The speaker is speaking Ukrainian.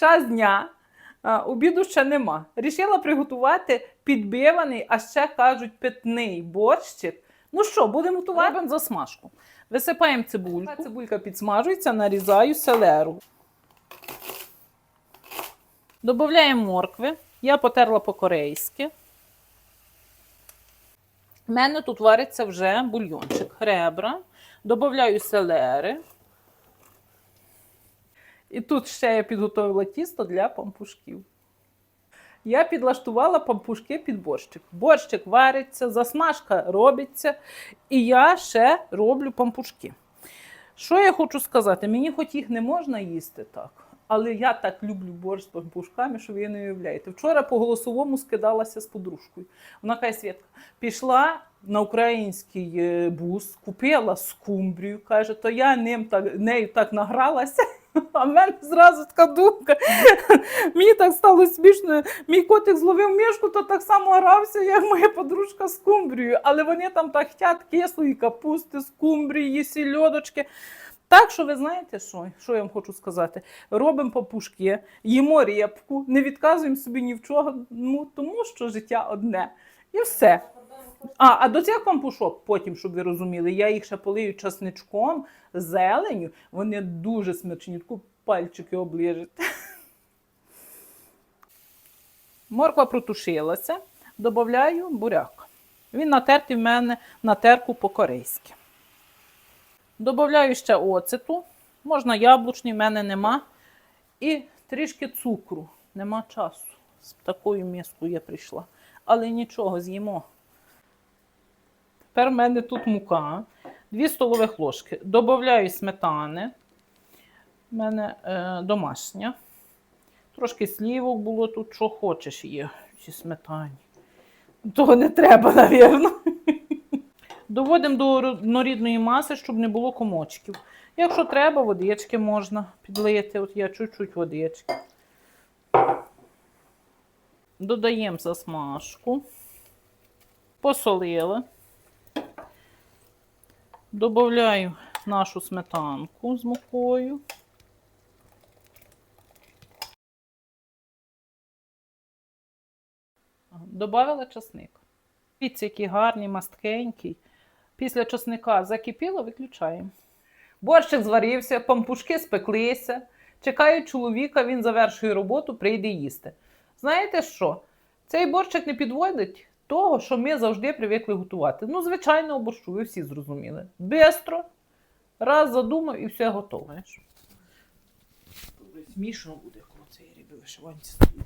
час дня, обіду ще нема. Рішила приготувати підбиваний, а ще кажуть, питний борщик. Ну що, будемо готувати Робимо засмажку. Висипаємо цибульку. Цибулька підсмажується, нарізаю селеру. Додаємо моркви. Я потерла по-корейськи. У мене тут вариться вже бульйончик. Ребра. Добавляю селери. І тут ще я підготовила тісто для пампушків. Я підлаштувала пампушки під борщик. Борщик вариться, засмажка робиться, і я ще роблю пампушки. Що я хочу сказати? Мені хоч їх не можна їсти так, але я так люблю борщ з пампушками, що ви не уявляєте. Вчора по голосовому скидалася з подружкою. Вона каже, Свєтка, пішла на український е, бус, купила скумбрію, каже, то я ним так, нею так награлася. А в мене зразу така думка. Мені так стало смішно. Мій котик зловив мішку, то так само грався, як моя подружка з кумбрією. Але вони там так хтять кислої капусти, скумбрії, сільодочки. Так що ви знаєте, що, що я вам хочу сказати? Робимо папушки, їмо репку, не відказуємо собі ні в чого, ну, тому що життя одне. І все. А, а до цих пампушок, потім, щоб ви розуміли, я їх ще полию часничком, зеленю. Вони дуже смачні, таку пальчики оближете. Морква протушилася, додаю буряк. Він натертий в мене на терку по-корейськи. Добавляю ще оцету, можна яблучний, в мене нема. І трішки цукру. Нема часу. З такою міскою я прийшла. Але нічого, з'їмо. Тепер в мене тут мука, 2 столових ложки. Добавляю сметани. У мене е, домашня. Трошки слівок було тут, що хочеш є в сметані. Того не треба, напевно. Доводимо до однорідної маси, щоб не було комочків. Якщо треба, водички можна підлити. От я чуть-чуть водички. Додаємо засмажку. Посолили. Добавляю нашу сметанку з мукою. Добавила часник. Дивіться, який гарний, масткенький. Після часника закипіло, виключаємо. Борщик зварився, пампушки спеклися. Чекаю чоловіка, він завершує роботу, прийде їсти. Знаєте що? Цей борщик не підводить того, що ми завжди привикли готувати. Ну, звичайно, борщу, ви всі зрозуміли. Бистро, раз задумав і все готове. Смішно буде, коли цієї риби вишиванці стоїть.